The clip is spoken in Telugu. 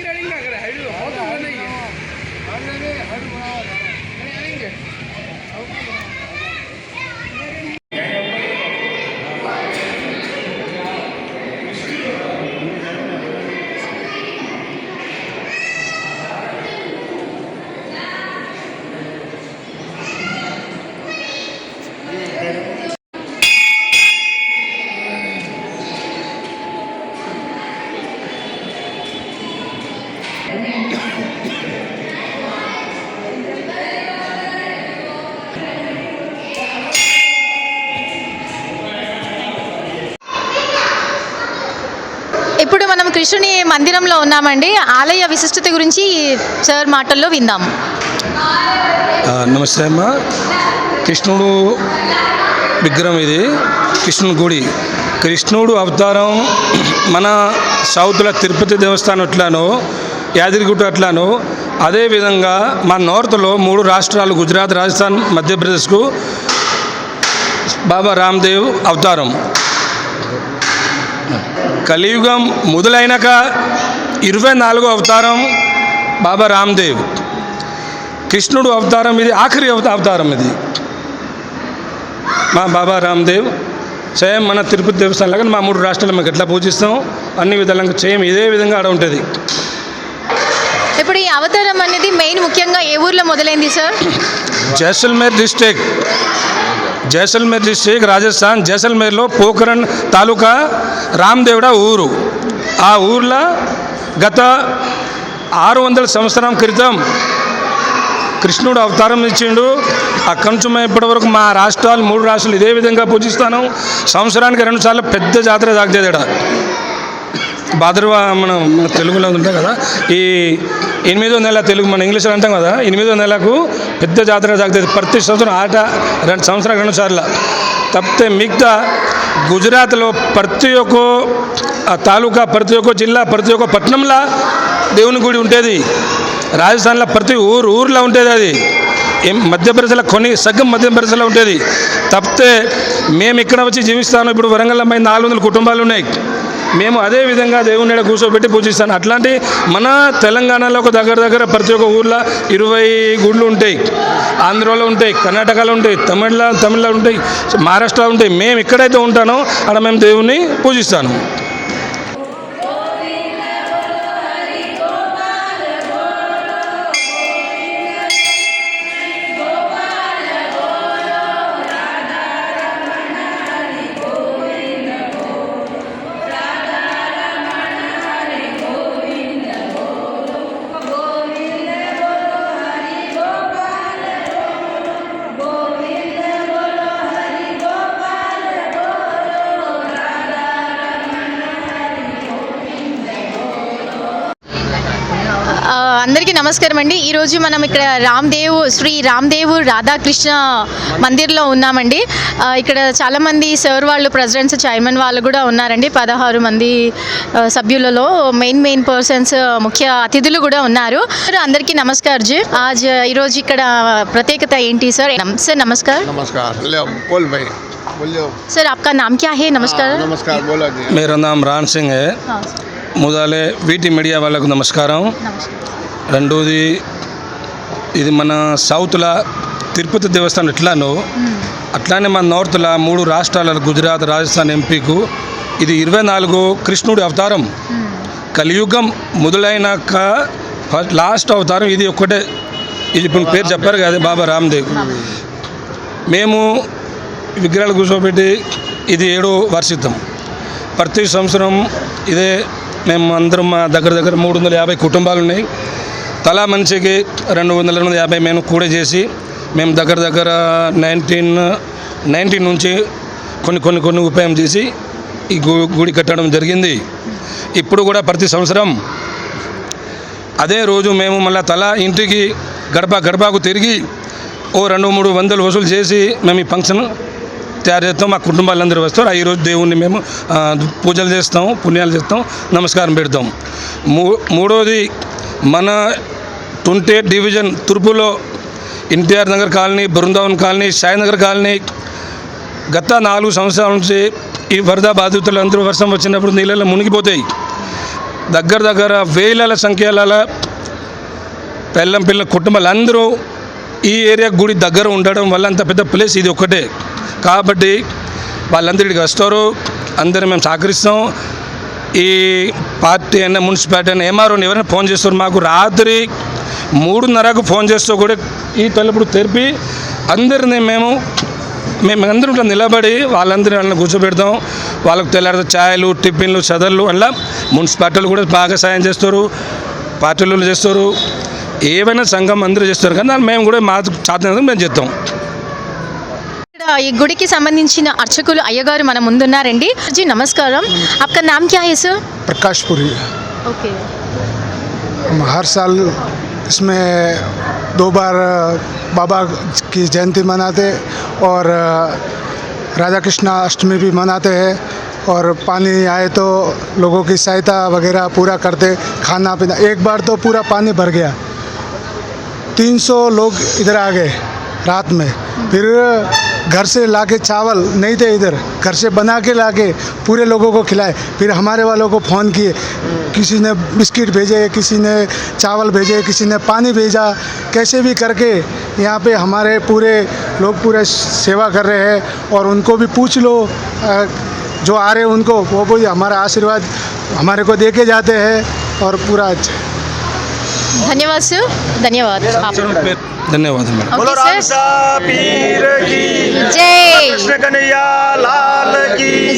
ರಡಿಂಗ್ ರಡಿಂಗ್ ಆಗಿದೆ ಹಳ್ಳು ಹೌದು ಹಣ್ಣು ಹಣ್ಣು ಹಣ್ಣು ಹಣ್ಣು ಹಣ್ಣು మనం కృష్ణుని మందిరంలో ఉన్నామండి. ఆలయ విశిష్టత గురించి సార్ మాటల్లో విందాం. నమస్తే అమ్మ. కృష్ణుడు విగ్రహం ఇది. కృష్ణుని గుడి. కృష్ణుడు అవతారం మన సౌత్లో తిరుపతి దేవస్థానం ఎట్లానో యాదగిరిగుట్ట ఎట్లానో అదేవిధంగా మన నార్త్లో మూడు రాష్ట్రాలు గుజరాత్ రాజస్థాన్ మధ్యప్రదేశ్కు బాబా రామ్దేవ్ అవతారం. కలియుగం మొదలైనాక ఇరవై నాలుగో అవతారం బాబా రామ్దేవ్. కృష్ణుడు అవతారం ఇది ఆఖరి అవత- అవతారం ఇది. మా బాబా రామ్దేవ్ సేమ్ మన తిరుపతి దేవస్థానం లాగా మా మూడు రాష్ట్రాలు మేము ఎట్లా పూజిస్తాం అన్ని విధాలుగా సేమ్ ఇదే విధంగా ఆడ ఉంటుంది. ఇప్పుడు ఈ అవతారం అనేది మెయిన్ ముఖ్యంగా ఏ ఊర్లో మొదలైంది sir? Jaisalmer district Jaisalmer district Rajasthan జైసల్మేర్లో Pokhran taluka Ramdevra ఊరు. ఆ ఊర్లో గత ఆరు వందల సంవత్సరం క్రితం కృష్ణుడు అవతారం ఇచ్చిండు. అక్కడి నుంచి మేము ఇప్పటి వరకు మా రాష్ట్రాలు మూడు రాష్ట్రాలు ఇదే విధంగా పూజిస్తాను. సంవత్సరానికి రెండు సార్లు పెద్ద జాతర సాగుతుంది ఇక్కడ భాద్రవా మనం మన తెలుగులో ఉంటాం కదా ఈ ఎనిమిదో నెల తెలుగు మన ఇంగ్లీష్లో అంటాం కదా ఎనిమిదో నెలకు పెద్ద జాతర జరుగుతుంది ప్రతి సంవత్సరం ఆట రెండు సంవత్సరాలు రెండు సార్లు. తప్పితే మిగతా గుజరాత్లో ప్రతి ఒక్క తాలూకా ప్రతి ఒక్క జిల్లా ప్రతి ఒక్క పట్టణంలో దేవుని గుడి ఉంటుంది రాజస్థాన్లో ప్రతి ఊరు ఊర్లో ఉంటుంది అది. ఏం మధ్యప్రదేశ్లో కొన్ని సగం మధ్యప్రదేశ్లో ఉంటుంది తప్పితే మేము ఇక్కడ వచ్చి జీవిస్తాను. ఇప్పుడు వరంగల్ అమ్మాయి నాలుగు వందల కుటుంబాలు ఉన్నాయి. మేము అదే విధంగా దేవుని ఈడ కూర్చోబెట్టి పూజిస్తాను. అట్లాంటి మన తెలంగాణలో ఒక దగ్గర దగ్గర ప్రతి ఒక్క ఊర్లో ఇరవై గుళ్ళు ఉంటాయి. ఆంధ్రలో ఉంటాయి కర్ణాటకలో ఉంటాయి తమిళ తమిళలో ఉంటాయి మహారాష్ట్రలో ఉంటాయి. మేము ఎక్కడైతే ఉంటానో అక్కడ మేము దేవుణ్ణి పూజిస్తాను. అందరికీ నమస్కారం అండి ఈరోజు మనం ఇక్కడ రామ్దేవ్ శ్రీ రామ్దేవ్ రాధాకృష్ణ మందిర్లో ఉన్నామండి ఆ, ఇక్కడ చాలామంది సర్ వాళ్ళు ప్రెసిడెంట్స్ చైర్మన్ వాళ్ళు కూడా ఉన్నారండి పదహారు మంది ఆ, సభ్యులలో మెయిన్ మెయిన్ పర్సన్స్ ముఖ్య అతిథులు కూడా ఉన్నారు సార్, అందరికీ నమస్కార్ జీ ఆజ్ ఈరోజు ఇక్కడ ప్రత్యేకత ఏంటి సార్ నమ్- సార్ నమస్కార్ नमस्कार ले बोल भाई बोलियो सर आपका नाम क्या है नमस्कार हाँ, नमस्कार बोला जी मेरा नाम రాన్ సింగ్ है हाँ, ముదాలే వీటి మీడియా వాళ్ళకు నమస్కారం नमस्कार రెండోది ఇది మన సౌత్లో తిరుపతి దేవస్థానం ఎట్లానో అట్లానే మన నార్త్లో మూడు రాష్ట్రాల గుజరాత్ రాజస్థాన్ ఎంపీకు ఇది ఇరవై నాలుగు కృష్ణుడి అవతారం. కలియుగం మొదలైనాక ఫస్ట్ లాస్ట్ అవతారం ఇది ఒక్కటే. ఇది ఇప్పుడు పేరు చెప్పారు కదా బాబా రామ్దేవ్. మేము విగ్రహాలు కూర్చోబెట్టి ఇది ఏడో వార్షికం ప్రతి సంవత్సరం ఇదే మేము అందరం మా దగ్గర దగ్గర మూడు వందల యాభై కుటుంబాలు ఉన్నాయి తలా మనిషికి రెండు వందల రెండు వందల యాభై మేము కూడా చేసి మేము దగ్గర దగ్గర నైన్టీన్ నైన్టీన్ నుంచి కొన్ని కొన్ని కొన్ని ఉపాయం చేసి ఈ గు గుడి కట్టడం జరిగింది. ఇప్పుడు కూడా ప్రతి సంవత్సరం అదే రోజు మేము మళ్ళీ తలా ఇంటికి గడప గడపకు తిరిగి ఓ రెండు మూడు వందలు వసూలు చేసి మేము ఈ ఫంక్షన్ తయారు చేస్తాం. మా కుటుంబాలందరూ వస్తారు. ఈ రోజు దేవుణ్ణి మేము పూజలు చేస్తాం పుణ్యాలు చేస్తాం నమస్కారం పెడతాం. మూ మూడోది మన twenty division తూర్పులో NTR Nagar colony Brindavan colony Sainagar colony గత నాలుగు సంవత్సరాల నుంచి ఈ వరద బాధితులందరూ వర్షం వచ్చినప్పుడు నీళ్ళలో మునిగిపోతాయి. దగ్గర దగ్గర వేల సంఖ్యల పెళ్ళం పిల్ల కుటుంబాలు అందరూ ఈ ఏరియా గుడి దగ్గర ఉండడం వల్ల అంత పెద్ద ప్లేస్ ఇది ఒక్కటే. కాబట్టి వాళ్ళందరికీ వస్తారు. అందరూ మేము సహకరిస్తాం. ఈ పార్టీ అయినా మున్సిపాలిటీ అయినా ఎంఆర్ఓని ఎవరైనా ఫోన్ చేస్తారు మాకు రాత్రి మూడున్నరకు ఫోన్ చేస్తూ కూడా ఈ తలుపుడు తెరిపి అందరినీ మేము మేము అందరం ఇట్లా నిలబడి వాళ్ళందరినీ వాళ్ళని కూర్చోబెడతాం వాళ్ళకు తెల్లారితే ఛాయలు టిఫిన్లు చదర్లు అలా మున్సిపాలిటీలు కూడా బాగా సాయం చేస్తారు పార్టీలు చేస్తారు ఏవైనా సంఘం అందరూ చేస్తారు కానీ దాన్ని మేము కూడా మా చాత మేము చేస్తాం ఇక్కడ ఈ గుడికి సంబంధించిన అర్చకులు అయ్యగారు మన ముందున్నారండి జీ నమస్కారం आपका नाम क्या है सर प्रकाशपुरी ओके हम हर साल इसमें दो बार बाबा की जयंती मनाते और राधा कृष्णा अष्टमी भी मनाते हैं और पानी आए तो लोगों की सहायता वगैरह पूरा करते, खाना पीना। एक बार तो पूरा पानी भर गया। 300 लोग इधर आ गए रात में। फिर घर से लाके चावल नहीं थे इधर। घर से बना के लाके पूरे लोगों को खिलाए। फिर हमारे वालों को फ़ोन किए। किसी ने बिस्किट भेजे किसी ने चावल भेजे किसी ने पानी भेजा। कैसे भी करके यहाँ पे हमारे पूरे लोग पूरे सेवा कर रहे हैं और उनको भी पूछ लो। जो आ रहे हैं उनको वो भी हमारा आशीर्वाद हमारे को दे के जाते हैं और पूरा अच्छा धन्यवाद सर। धन्यवाद। धन्यवाद मैडम। पीर की। जय। कृष्ण कन्हैया लाल की।